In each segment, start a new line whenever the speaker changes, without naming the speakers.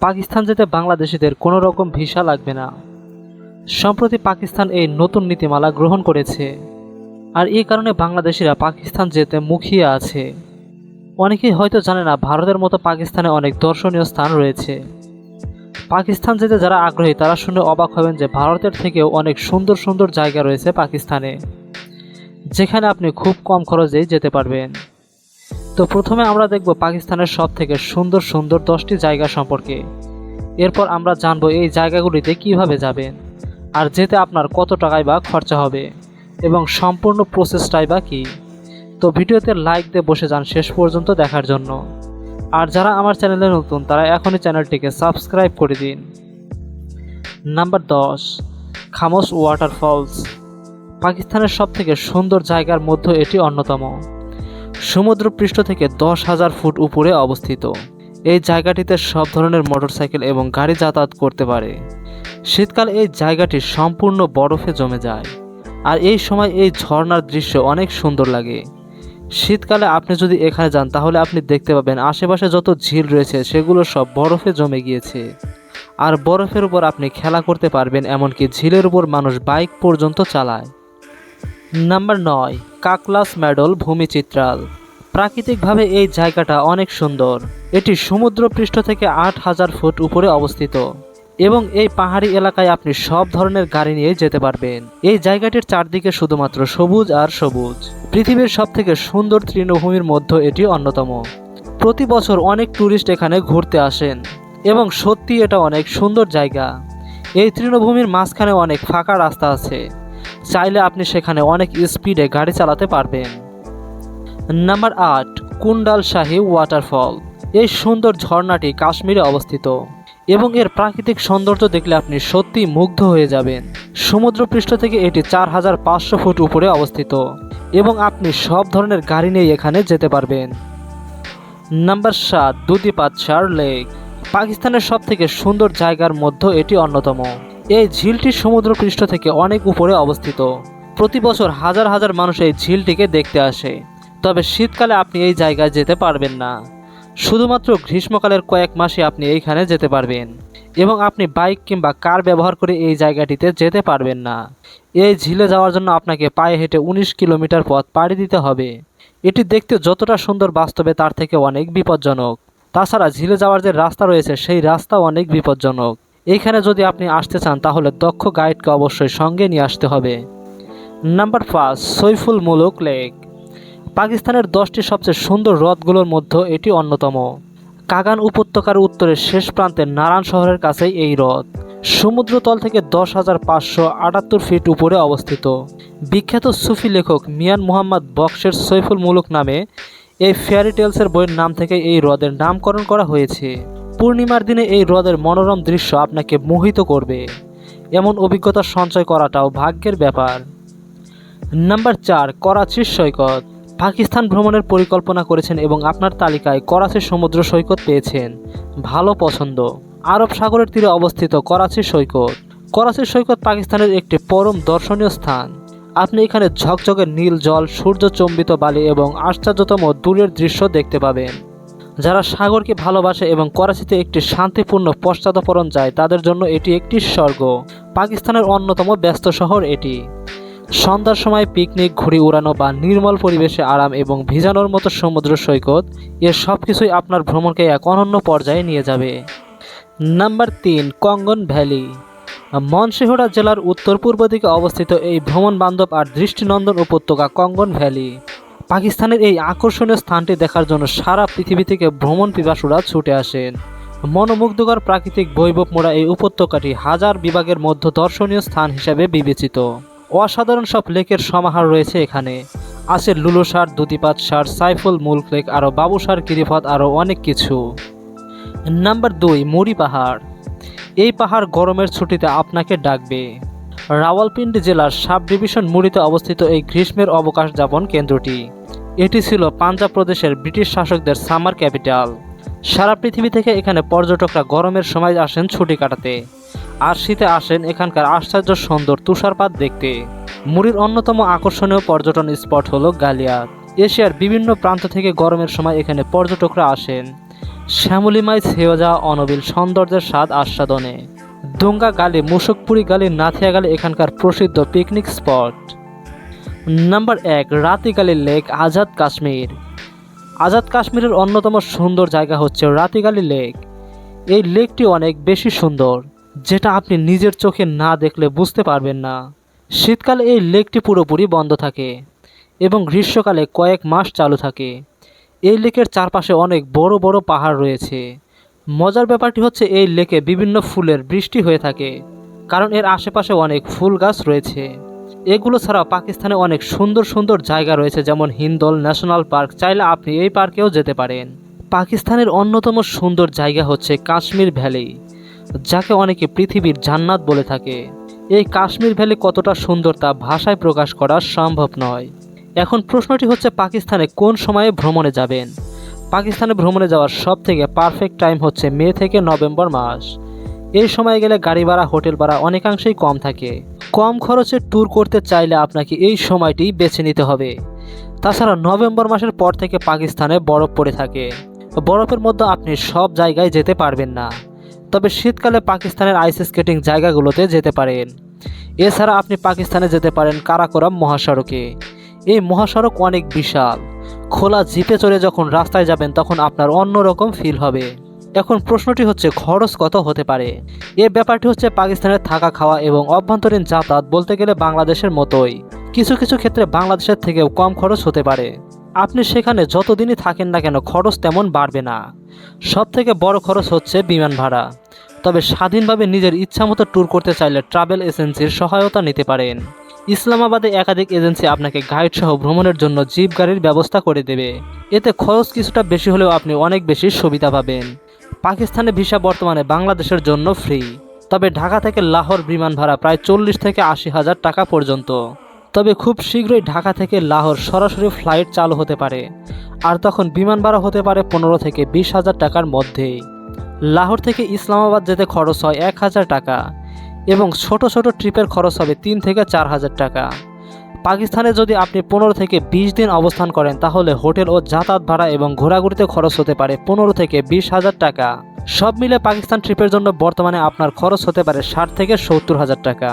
পাকিস্তান যেতে বাংলাদেশিদের কোনো রকম ভিসা লাগবে না। সম্প্রতি পাকিস্তান এই নতুন নীতিমালা গ্রহণ করেছে। আর এই কারণে বাংলাদেশিরা পাকিস্তান যেতে মুখিয়ে আছে। অনেকেই হয়তো জানে না, ভারতের মতো পাকিস্তানে অনেক দর্শনীয় স্থান রয়েছে। পাকিস্তান যেতে যারা আগ্রহী, তারা শুনে অবাক হবেন যে ভারতের থেকেও অনেক সুন্দর সুন্দর জায়গা রয়েছে পাকিস্তানে, যেখানে আপনি খুব কম খরচেই যেতে পারবেন। তো প্রথমে আমরা দেখব পাকিস্তানের সব থেকে সুন্দর সুন্দর দশটি জায়গা সম্পর্কে। এরপর আমরা জানব এই জায়গাগুলিতে কীভাবে যাবেন, আর যেতে আপনার কত টাকায় বা খরচা হবে, এবং সম্পূর্ণ প্রসেসটাই বা কী। তো ভিডিওতে লাইক দিয়ে বসে যান শেষ পর্যন্ত দেখার জন্য। আর যারা আমার চ্যানেলে নতুন, তারা এখনই চ্যানেলটিকে সাবস্ক্রাইব করে দিন। নাম্বার দশ, খামোশ ওয়াটারফলস। পাকিস্তানের সব থেকে সুন্দর জায়গার মধ্যে এটি অন্যতম। সমুদ্রপৃষ্ঠ থেকে দশ হাজার ফুট উপরে অবস্থিত। এই জায়গাটিতে সব ধরনের মোটরসাইকেল এবং গাড়ি যাতায়াত করতে পারে। শীতকালে এই জায়গাটি সম্পূর্ণ বরফে জমে যায়। আর এই সময় এই ঝর্ণার দৃশ্য অনেক সুন্দর লাগে। শীতকালে আপনি যদি এখানে যান, তাহলে আপনি দেখতে পাবেন আশেপাশে যত ঝিল রয়েছে, সেগুলো সব বরফে জমে গিয়েছে। আর বরফের উপর আপনি খেলা করতে পারবেন, এমনকি ঝিলের উপর মানুষ বাইক পর্যন্ত চালায়। নাম্বার নয় কাকলাস মেডল ভূমি চিত্রাল প্রাকৃতিকভাবে এই জায়গাটা অনেক সুন্দর। এটি সমুদ্রপৃষ্ঠ থেকে আট হাজার ফুট উপরে অবস্থিত। এবং এই পাহাড়ি এলাকায় আপনি সব ধরনের গাড়ি নিয়ে যেতে পারবেন। এই জায়গাটির চারদিকে শুধুমাত্র সবুজ আর সবুজ। পৃথিবীর সব থেকে সুন্দর তৃণভূমির মধ্যে এটি অন্যতম। প্রতি বছর অনেক ট্যুরিস্ট এখানে ঘুরতে আসেন। এবং সত্যি এটা অনেক সুন্দর জায়গা। এই তৃণভূমির মাঝখানে অনেক ফাঁকা রাস্তা আছে। চাইলে আপনি সেখানে অনেক স্পিডে গাড়ি চালাতে পারবেন। নাম্বার আট, কুন্ডাল শাহী ওয়াটারফল এই সুন্দর ঝর্ণাটি কাশ্মীরে অবস্থিত এবং এর প্রাকৃতিক সৌন্দর্য দেখলে আপনি সত্যি মুগ্ধ হয়ে যাবেন। সমুদ্রপৃষ্ঠ থেকে এটি চার হাজার পাঁচশো ফুট উপরে অবস্থিত এবং আপনি সব ধরনের গাড়ি নিয়ে এখানে যেতে পারবেন। নাম্বার সাত দুদিপাতসার লেক। পাকিস্তানের সব থেকে সুন্দর জায়গার মধ্যে এটি অন্যতম। এই ঝিলটি সমুদ্রপৃষ্ঠ থেকে অনেক উপরে অবস্থিত। প্রতি বছর হাজার হাজার মানুষ এই ঝিলটিকে দেখতে আসে। তবে শীতকালে আপনি এই জায়গায় যেতে পারবেন না। শুধুমাত্র গ্রীষ্মকালের কয়েক মাসে আপনি এইখানে যেতে পারবেন এবং আপনি বাইক কিংবা কার ব্যবহার করে এই জায়গাটিতে যেতে পারবেন না। এই ঝিলে যাওয়ার জন্য আপনাকে পায়ে হেঁটে উনিশ কিলোমিটার পথ পাড়ি দিতে হবে। এটি দেখতে যতটা সুন্দর বাস্তবে তার থেকে অনেক বিপজ্জনক। তাছাড়া ঝিলে যাওয়ার যে রাস্তা রয়েছে, সেই রাস্তা অনেক বিপজ্জনক। এইখানে যদি আপনি আসতে চান, তাহলে দক্ষ গাইডকে অবশ্যই সঙ্গে নিয়ে আসতে হবে। নাম্বার পাঁচ, সৈফুল মুলুক লেক। পাকিস্তানের দশটি সবচেয়ে সুন্দর হ্রদগুলোর মধ্যে এটি অন্যতম। কাগান উপত্যকার উত্তরের শেষ প্রান্তে নারায়ণ শহরের কাছেই এই হ্রদ। সমুদ্রতল থেকে দশ হাজার পাঁচশো আটাত্তর ফিট উপরে অবস্থিত। বিখ্যাত সুফি লেখক মিয়ান মোহাম্মদ বক্সের সৈফুল মুলুক নামে এই ফেয়ারি টেলসের বইয়ের নাম থেকে এই হ্রদের নামকরণ করা হয়েছে। পূর্ণিমার দিনে এই হ্রদের মনোরম দৃশ্য আপনাকে মোহিত করবে। এমন অভিজ্ঞতা সঞ্চয় করাটাও ভাগ্যের ব্যাপার। নাম্বার চার, করাচির সৈকত। পাকিস্তান ভ্রমণের পরিকল্পনা করেছেন এবং আপনার তালিকায় করাচি সমুদ্র সৈকত পেয়েছেন। ভালো পছন্দ। আরব সাগরের তীরে অবস্থিত করাচি সৈকত। করাচি সৈকত পাকিস্তানের একটি পরম দর্শনীয় স্থান। আপনি এখানে ঝকঝকে নীল জল, সূর্যচম্বিত বালি এবং আশ্চর্যতম দূরের দৃশ্য দেখতে পাবেন। যারা সাগরকে ভালোবাসে এবং করাচিতে একটি শান্তিপূর্ণ পশ্চাদপরণ যায় তাদের জন্য এটি একটি স্বর্গ। পাকিস্তানের অন্যতম ব্যস্ত শহর এটি। সন্ধ্যার সময় পিকনিক, ঘুড়ি উড়ানো বা নির্মল পরিবেশে আরাম এবং ভিজানোর মতো সমুদ্র সৈকত এর সব কিছুই আপনার ভ্রমণকে এক অনন্য পর্যায়ে নিয়ে যাবে। নাম্বার তিন, কঙ্গন ভ্যালি। মনসিহরা জেলার উত্তর পূর্ব দিকে অবস্থিত এই ভ্রমণ বান্ধব আর দৃষ্টিনন্দন উপত্যকা কঙ্গন ভ্যালি। পাকিস্তানের এই আকর্ষণীয় স্থানটি দেখার জন্য সারা পৃথিবী থেকে ভ্রমণ পিপাসুরা ছুটে আসেন। মনোমুগ্ধকর প্রাকৃতিক বৈভব মোড়া এই উপত্যকাটি হাজার বিভাগের মধ্যে দর্শনীয় স্থান হিসেবে বিবেচিত। অসাধারণ সব লেকের সমাহার রয়েছে এখানে। আছে লুলোসার দুতিপাত সার সাইফুল মুলক লেক, আরও বাবুসার, গিরিপথ, আরও অনেক কিছু। নাম্বার দুই, মুড়ি পাহাড়। এই পাহাড় গরমের ছুটিতে আপনাকে ডাকবে। রাওয়ালপিন্ডি জেলার সাব ডিভিশন মুড়িতে অবস্থিত এই গ্রীষ্মের অবকাশ যাপন কেন্দ্রটি। এটি ছিল পাঞ্জাব প্রদেশের ব্রিটিশ শাসকদের সামার ক্যাপিটাল। সারা পৃথিবী থেকে এখানে পর্যটকরা গরমের সময় আসেন ছুটি কাটাতে। আর শীতে আসেন এখানকার আশ্চর্য সুন্দর তুষারপাত দেখতে। মুড়ির অন্যতম আকর্ষণীয় পর্যটন স্পট হলো গালিয়াত এশিয়ার বিভিন্ন প্রান্ত থেকে গরমের সময় এখানে পর্যটকরা আসেন। শ্যামলিমায় ছেয়ে যাওয়া অনবিল সৌন্দর্যের স্বাদ আস্বাদনে। দুঙ্গা গালি মুসুকপুরি গালি নাথিয়া গালি এখানকার প্রসিদ্ধ পিকনিক স্পট নাম্বার এক রাতিগালি লেক আজাদ কাশ্মীর। আজাদ কাশ্মীরের অন্যতম সুন্দর জায়গা হচ্ছে রাতিগালি লেক। এই লেকটি অনেক বেশি সুন্দর, যেটা আপনি নিজের চোখে না দেখলে বুঝতে পারবেন না। শীতকালে এই লেকটি পুরোপুরি বন্ধ থাকে এবং গ্রীষ্মকালে কয়েক মাস চালু থাকে। এই লেকের চারপাশে অনেক বড় বড় পাহাড় রয়েছে। মজার ব্যাপারটি হচ্ছে এই লেকে বিভিন্ন ফুলের বৃষ্টি হয়ে থাকে, কারণ এর আশেপাশে অনেক ফুল গাছ রয়েছে। এগুলো ছাড়াও পাকিস্তানে অনেক সুন্দর সুন্দর জায়গা রয়েছে, যেমন হিন্দল ন্যাশনাল পার্ক। চাইলে আপনি এই পার্কেও যেতে পারেন। পাকিস্তানের অন্যতম সুন্দর জায়গা হচ্ছে কাশ্মীর ভ্যালি, যাকে অনেকে পৃথিবীর জান্নাত বলে থাকে। এই কাশ্মীর ভ্যালি কতটা সুন্দর তা ভাষায় প্রকাশ করা সম্ভব নয়। এখন প্রশ্নটি হচ্ছে, পাকিস্তানে কোন সময়ে ভ্রমণে যাবেন? পাকিস্তানে ভ্রমণে যাওয়ার সব থেকে পারফেক্ট টাইম হচ্ছে মে থেকে নভেম্বর মাস। এই সময় গেলে গাড়ি ভাড়া, হোটেল ভাড়া অনেকাংশেই কম থাকে। কম খরচে ট্যুর করতে চাইলে আপনাকে এই সময়টি বেছে নিতে হবে। তাছাড়া নভেম্বর মাসের পর থেকে পাকিস্তানে বরফ পড়ে থাকে। বরফের মধ্যে আপনি সব জায়গায় যেতে পারবেন না। তবে শীতকালে পাকিস্তানের আইস স্কেটিং জায়গাগুলোতে যেতে পারেন। এছাড়া আপনি পাকিস্তানে যেতে পারেন কারাকোরাম মহাসড়কে। এই মহাসড়ক অনেক বিশাল। খোলা জিপে চড়ে যখন রাস্তায় যাবেন, তখন আপনার অন্যরকম ফিল হবে। এখন প্রশ্নটি হচ্ছে, খরচ কত হতে পারে? এ ব্যাপারটি হচ্ছে পাকিস্তানের থাকা খাওয়া এবং অভ্যন্তরীণ যাতায়াত বলতে গেলে বাংলাদেশের মতোই। কিছু কিছু ক্ষেত্রে বাংলাদেশের থেকেও কম খরচ হতে পারে। আপনি সেখানে যতদিনই থাকেন না কেন, খরচ তেমন বাড়বে না। সব থেকে বড় খরচ হচ্ছে বিমান ভাড়া। তবে স্বাধীনভাবে নিজের ইচ্ছামতো ট্যুর করতে চাইলে ট্রাভেল এজেন্সির সহায়তা নিতে পারেন। ইসলামাবাদে একাধিক এজেন্সি আপনাকে গাইড সহ ভ্রমণের জন্য জিপ গাড়ির ব্যবস্থা করে দেবে। এতে খরচ কিছুটা বেশি হলেও আপনি অনেক বেশি সুবিধা পাবেন। পাকিস্তানে ভিসা বর্তমানে বাংলাদেশের জন্য ফ্রি। তবে ঢাকা থেকে লাহোর বিমান ভাড়া প্রায় চল্লিশ থেকে আশি হাজার টাকা পর্যন্ত। তবে খুব শীঘ্রই ঢাকা থেকে লাহোর সরাসরি ফ্লাইট চালু হতে পারে। আর তখন বিমান ভাড়া হতে পারে পনেরো থেকে বিশ হাজার টাকার মধ্যেই লাহোর থেকে ইসলামাবাদ যেতে খরচ হয় এক হাজার টাকা এবং ছোট ছোট ট্রিপের খরচ হবে তিন থেকে চার হাজার টাকা। পাকিস্তানে যদি আপনি পনেরো থেকে বিশ দিন অবস্থান করেন, তাহলে হোটেল ও যাতায়াত ভাড়া এবং ঘোরাঘুরিতে খরচ হতে পারে পনেরো থেকে বিশ হাজার টাকা। সব মিলে পাকিস্তান ট্রিপের জন্য বর্তমানে আপনার খরচ হতে পারে ষাট থেকে সত্তর হাজার টাকা।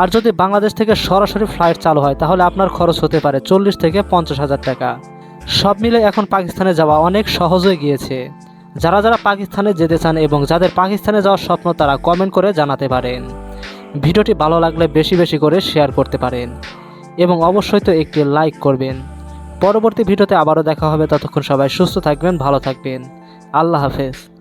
আর যদি বাংলাদেশ থেকে সরাসরি ফ্লাইট চালু হয়, তাহলে আপনার খরচ হতে পারে চল্লিশ থেকে পঞ্চাশ হাজার টাকা। সব মিলে এখন পাকিস্তানে যাওয়া অনেক সহজ হয়ে গিয়েছে। যারা যারা পাকিস্তানে যেতে চান এবং যাদের পাকিস্তানে যাওয়ার স্বপ্ন, তারা কমেন্ট করে জানাতে পারেন। ভিডিওটি ভালো লাগলে বেশি বেশি করে শেয়ার করতে পারেন। এবং অবশ্যই তো একটি লাইক করবেন। পরবর্তী ভিডিওতে আবারও দেখা হবে। ততক্ষণ সবাই সুস্থ থাকবেন, ভালো থাকবেন। আল্লাহ হাফেজ।